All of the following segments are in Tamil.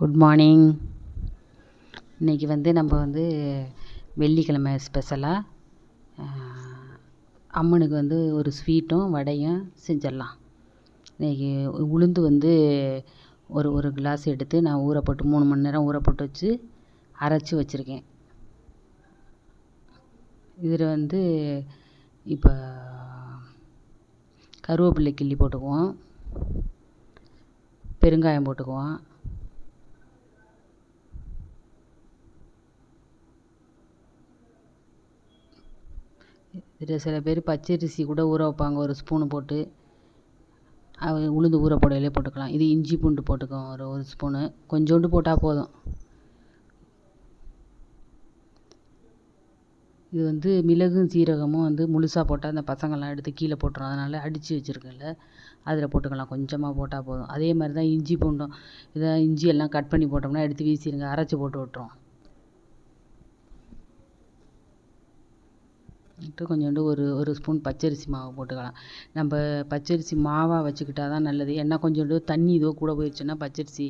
குட் மார்னிங் இன்றைக்கி வந்து நம்ம வந்து வெள்ளிக்கிழமை ஸ்பெஷலாக அம்மனுக்கு வந்து ஒரு ஸ்வீட்டும் வடையும் செஞ்சிடலாம். இன்றைக்கி உளுந்து வந்து ஒரு ஒரு கிளாஸ் எடுத்து நான் ஊற போட்டு மூணு மணி நேரம் ஊற போட்டு வச்சு அரைச்சி வச்சுருக்கேன். இதில் வந்து இப்போ கருவேப்பிலை கிள்ளி போட்டுக்குவோம். பெருங்காயம் போட்டுக்குவோம் இதில் சில பேர் பச்சரிசி கூட ஊற வைப்பாங்க. ஒரு ஸ்பூனு போட்டு. அது உளுந்து ஊற போடையிலே போட்டுக்கலாம். இது இஞ்சி பூண்டு போட்டுக்குவோம் ஒரு ஒரு ஸ்பூனு கொஞ்சோண்டு போட்டால் போதும். இது வந்து மிளகும் சீரகமும் வந்து முழுசாக போட்டால் அந்த பசங்கள்லாம் எடுத்து கீழே போட்டுரும். அதனால் அடித்து வச்சுருக்கல அதில் போட்டுக்கலாம். கொஞ்சமாக போட்டால் போதும். அதே மாதிரி தான் இஞ்சி பூண்டும். இதை இஞ்சி எல்லாம் கட் பண்ணி போட்டோம்னா எடுத்து வீசிடுங்க அரைச்சி போட்டு விட்ருவோம் விட்டு கொஞ்சோண்டு ஒரு ஒரு ஸ்பூன் பச்சரிசி மாவு போட்டுக்கலாம். நம்ம பச்சரிசி மாவாக வச்சுக்கிட்டா தான் நல்லது. ஏன்னா கொஞ்சோண்டு தண்ணி இதோ கூட போயிடுச்சுன்னா பச்சரிசி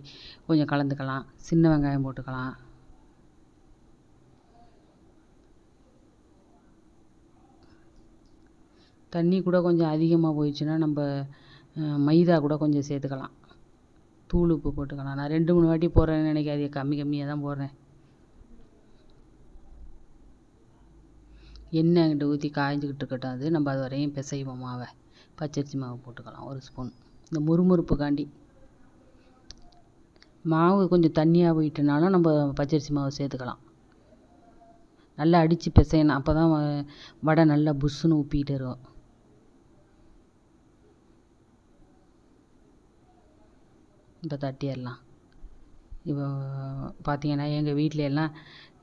கொஞ்சம் கலந்துக்கலாம். சின்ன வெங்காயம் போட்டுக்கலாம். தண்ணி கூட கொஞ்சம் அதிகமாக போயிடுச்சுன்னா நம்ம மைதா கூட கொஞ்சம் சேர்த்துக்கலாம். தூள் உப்பு போட்டுக்கலாம். நான் ரெண்டு மூணு வாட்டி போடுறேன்னு நினைக்காதீங்க. கம்மி கம்மியாக தான் போடுறேன். எண்ணெய் அங்கிட்டு ஊற்றி காய்ஞ்சிக்கிட்டு இருக்கட்டும். அது நம்ம அது வரையும் பிசைவோம் மாவை. பச்சரிசி மாவு போட்டுக்கலாம். ஒரு ஸ்பூன் இந்த முறுமுறுப்புக்காண்டி. மாவு கொஞ்சம் தண்ணியாக போயிட்டுனாலும் நம்ம பச்சரிசி மாவு சேர்த்துக்கலாம். நல்லா அடித்து பிசையணும். அப்போ தான் வடை நல்லா புஷ்ஷுன்னு உப்பிக்கிட்டு இருக்கும். இப்போ தட்டிடலாம் இப்போ பார்த்தீங்கன்னா எங்கள் வீட்டில எல்லாம்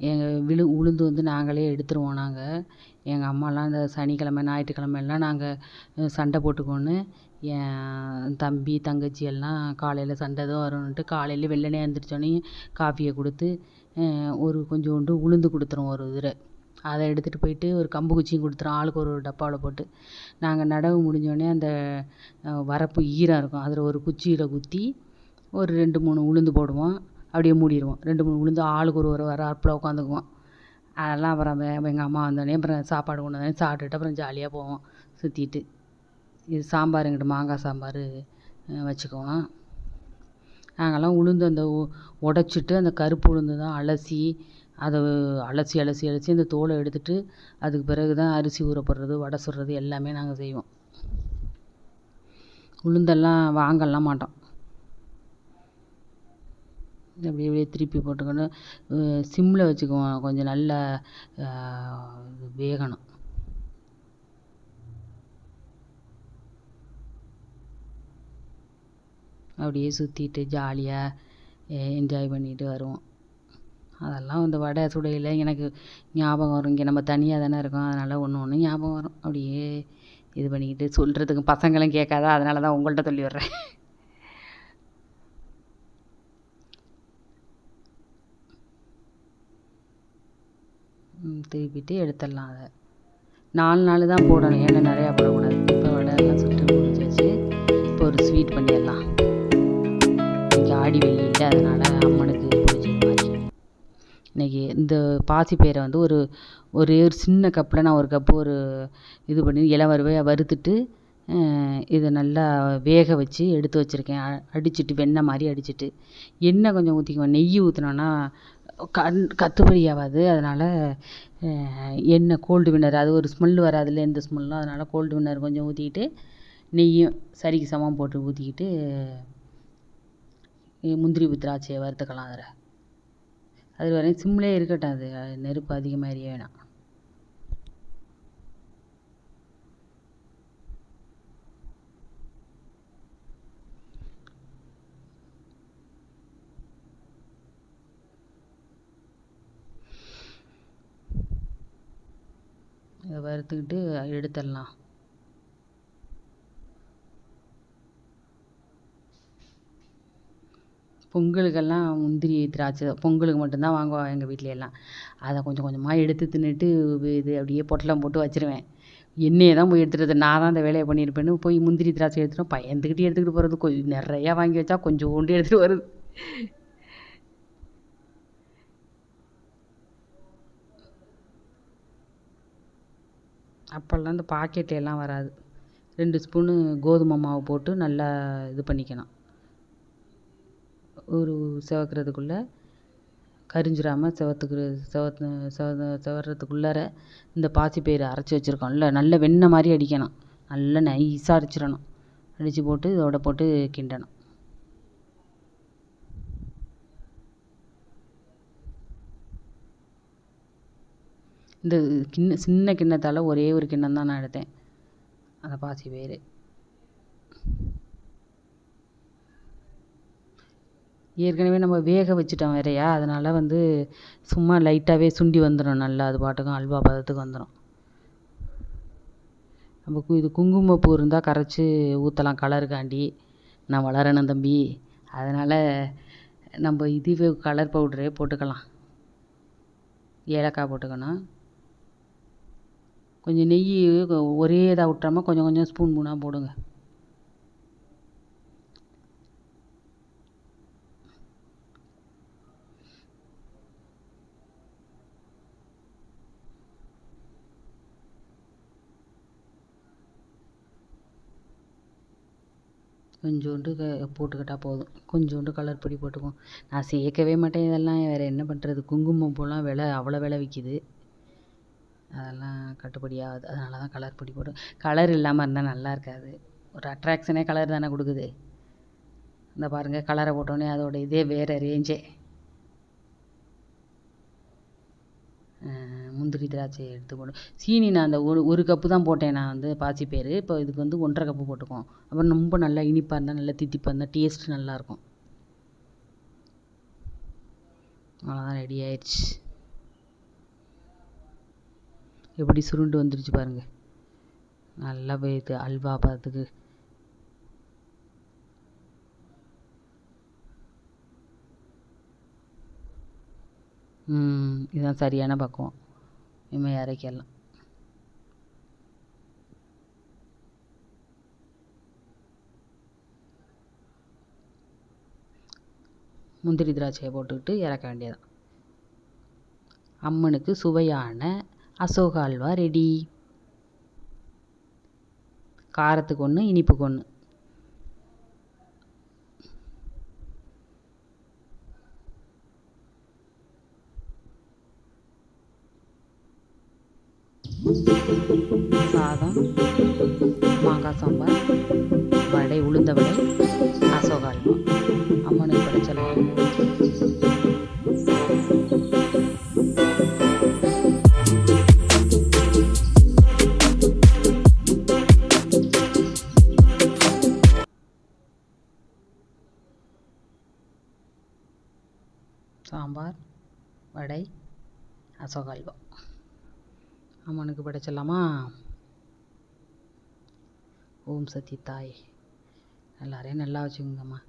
எங்கள் விழு உளுந்து வந்து நாங்களே எடுத்துருவோம் நாங்கள் எங்கள் அம்மாலாம் இந்த சனிக்கிழமை ஞாயிற்றுக்கிழமைலாம் நாங்கள் சண்டை போட்டுக்குவோன்னு. என் தம்பி தங்கச்சி எல்லாம் காலையில் சண்டை தான் வரும்ன்ட்டு காலையில் வெள்ளனே எழுந்திரிச்சோன்னே காஃபியை கொடுத்து ஒரு கொஞ்சோண்டு உளுந்து கொடுத்துருவோம் ஒரு இதில். அதை எடுத்துகிட்டு போயிட்டு ஒரு கம்பு குச்சியும் கொடுத்துரும் ஆளுக்கு ஒரு ஒரு டப்பாவில் போட்டு. நாங்கள் நடவு முடிஞ்சோடனே அந்த வரப்பு ஈரம் இருக்கும். அதில் ஒரு குச்சியில் குத்தி ஒரு ரெண்டு மூணு உளுந்து போடுவோம். அப்படியே மூடிடுவோம். ரெண்டு மூணு உளுந்து ஆளுக்கு ஒரு ஒரு வரப்பில் உட்காந்துக்குவோம். அதெல்லாம் அப்புறம் எங்கள் அம்மா வந்தோடனே அப்புறம் சாப்பாடு கொண்டு வந்தோடனே சாப்பிட்டுட்டு அப்புறம் ஜாலியாக போவோம். சுற்றிட்டு இது சாம்பார் எங்கிட்ட மாங்காய் சாம்பார் வச்சுக்குவோம். நாங்கள்லாம் உளுந்து அந்த உடச்சிட்டு அந்த கருப்பு உளுந்து தான் அலசி அதை அலசி அலசி அலசி அந்த தோலை எடுத்துட்டு அதுக்கு பிறகு தான் அரிசி ஊற போடுறது வடை சுடுறது எல்லாமே நாங்கள் செய்வோம். உளுந்தெல்லாம் வாங்கலாம் மாட்டோம். அப்படியே அப்படியே திருப்பி போட்டுக்கணும். சிம்மில் வச்சுக்குவோம். கொஞ்சம் நல்லா வேகணும். அப்படியே சுற்றிட்டு ஜாலியாக என்ஜாய் பண்ணிட்டு வருவோம். அதெல்லாம் இந்த வடை சுடையில் எனக்கு ஞாபகம் வரும். இங்கே நம்ம தனியாக தானே இருக்கோம். அதனால் ஒன்று ஒன்று ஞாபகம் வரும். அப்படியே இது பண்ணிக்கிட்டு சொல்கிறதுக்கு பசங்களும் கேட்காதா? அதனால தான் உங்கள்கிட்ட சொல்லி விட்றேன். திருப்பிட்டு எடுத்துடலாம் அதை. நாலு நாள் தான் போடணும். ஏன்னா நிறையா போடக்கூடாது. இப்போ வடை எல்லாம் சுட்டு முடிஞ்சாச்சு இப்போ ஒரு ஸ்வீட் பண்ணிடலாம். இங்கே ஆடி வெள்ளி அதனால் அம்மனுக்கு பிடிச்ச மாதிரி. இன்றைக்கி இந்த பாசிப்பயிரை வந்து ஒரு ஒரு சின்ன கப்பில் நான் ஒரு கப்பு ஒரு இது பண்ணி இளவரவை வறுத்துட்டு இதை நல்லா வேக வச்சு எடுத்து வச்சுருக்கேன். அடிச்சுட்டு வெண்ணெய் மாதிரி அடிச்சுட்டு. எண்ணெய் கொஞ்சம் ஊற்றிக்குவேன் நெய் ஊற்றினோன்னா கண் கத்துப்படி ஆகாது அதனால் எண்ணெய் கோல்டு வின்னர் அது ஒரு ஸ்மெல் வராதுல்ல எந்த ஸ்மெல்லும் அதனால் கோல்டு வின்னர் கொஞ்சம் ஊற்றிக்கிட்டு நெய்யும் சரிக்கு சமம் போட்டு ஊற்றிக்கிட்டு முந்திரி திராட்சையை வறுத்துக்கலாம் அதில். அது வரையும் சிம்லேயே இருக்கட்டும் அது. நெருப்பு அதிகமாக எரிய வேணாம். பார்த்துக்கிட்டு எடுத்துடலாம். பொங்கலுக்கெல்லாம் முந்திரி திராட்சை பொங்கலுக்கு மட்டும்தான் வாங்குவோம் எங்கள் வீட்டில எல்லாம் அதை கொஞ்சம் கொஞ்சமாக எடுத்து தின்னுட்டு இது அப்படியே பொட்டலம் போட்டு வச்சுருவேன். என்னையே தான் போய் எடுத்துகிட்டு நான் தான் அந்த வேலையை பண்ணியிருப்பேன்னு போய் முந்திரி திராட்சை எடுத்துகிட்டு பயந்துக்கிட்டு எடுத்துக்கிட்டு போகிறது கொஞ்சம் நிறையா வாங்கி வச்சா கொஞ்சோண்டு எடுத்துகிட்டு வருது. அப்போல்லாம் இந்த பாக்கெட்லலாம் வராது. ரெண்டு ஸ்பூனு கோதுமை மாவு போட்டு நல்லா இது பண்ணிக்கணும். ஒரு செவக்கிறதுக்குள்ள கரிஞ்சிராமல் செவத்துக்கு செவத்து செவ செவறதுக்குள்ளார இந்த பாசிப்பயிறு அரைச்சி வச்சுருக்கோம்ல நல்ல வெண்ணெய் மாதிரி அடிக்கணும். நல்லா நைஸாக அரைச்சிடணும். அடித்து போட்டு இதோட போட்டு கிண்டணும். இந்த கிண்ண சின்ன கிண்ணத்தால் ஒரே ஒரு கிண்ணம் தான் நான் எடுத்தேன். அந்த பாசி பாசிப்பயிறு ஏற்கனவே நம்ம வேக வச்சுட்டோம் வேறையா அதனால் வந்து சும்மா லைட்டாகவே சுண்டி வந்துடும் நல்லா அது பாட்டுக்கும் அல்வா பதத்துக்கு வந்துடும் நம்ம கு இது குங்குமப்பூ இருந்தால் கரைச்சி ஊற்றலாம் கலருக்காண்டி. நான் வளரணும் தம்பி. அதனால் நம்ம இதுவே கலர் பவுடரே போட்டுக்கலாம். ஏலக்காய் போட்டுக்கணும். கொஞ்சம் நெய் ஒரே இதாக விட்றாம கொஞ்சம் கொஞ்சம் ஸ்பூன் ஸ்பூனாக போடுங்க. கொஞ்சோண்டு க போட்டுக்கிட்டால் போதும். கொஞ்சோண்டு கலர் பொடி போட்டுக்குவோம் நான் சேர்க்கவே மாட்டேன் இதெல்லாம். வேறு என்ன பண்ணுறது குங்குமப்பூலாம் விலை அவ்வளோ விலை விற்கிது அதெல்லாம் கட்டுப்படி ஆகாது. அதனால தான் கலர் பொடி போட்டு கலர் இல்லாமல் இருந்தால் நல்லா இருக்காது. ஒரு அட்ராக்ஷனே கலர் தானே கொடுக்குது. இந்த பாருங்கள் கலரை போட்டோடனே அதோட இதே வேறு ரேஞ்சே முந்திரி திராட்சை எடுத்து போட்டு சீனி நான் அந்த ஒரு ஒரு கப்பு தான் போட்டேன் நான் வந்து பாசிப்பயிறு இப்போ இதுக்கு வந்து ஒன்றரை கப்பு போட்டுக்குவோம். அப்புறம் ரொம்ப நல்லா இனிப்பாக இருந்தால் நல்லா தித்திப்பாக இருந்தால் டேஸ்ட் நல்லாயிருக்கும் அவ்வளோதான் ரெடி ஆயிடுச்சு. எப்படி சுருண்டு வந்துருச்சு பாருங்கள் நல்லா போயிடுது அல்வா பார்த்துக்கு. இதுதான் சரியான பக்குவம். இனிமேல் இறக்கிடலாம். முந்திரி திராட்சையை போட்டுக்கிட்டு இறக்க வேண்டியதான் அம்மனுக்கு சுவையான அசோக அல்வா ரெடி காரத்துக்கு ஒன்று இனிப்புக்கு ஒன்று சாதம் மாங்காய் சாம்பார் வடை உளுந்த வடை. சாம்பார் வடை அசோக அல்வா அம்மனுக்கு படைச்சிடலாமா? ஓம் சக்தி தாய். எல்லாரையும் நல்லா வச்சுக்கோங்கம்மா.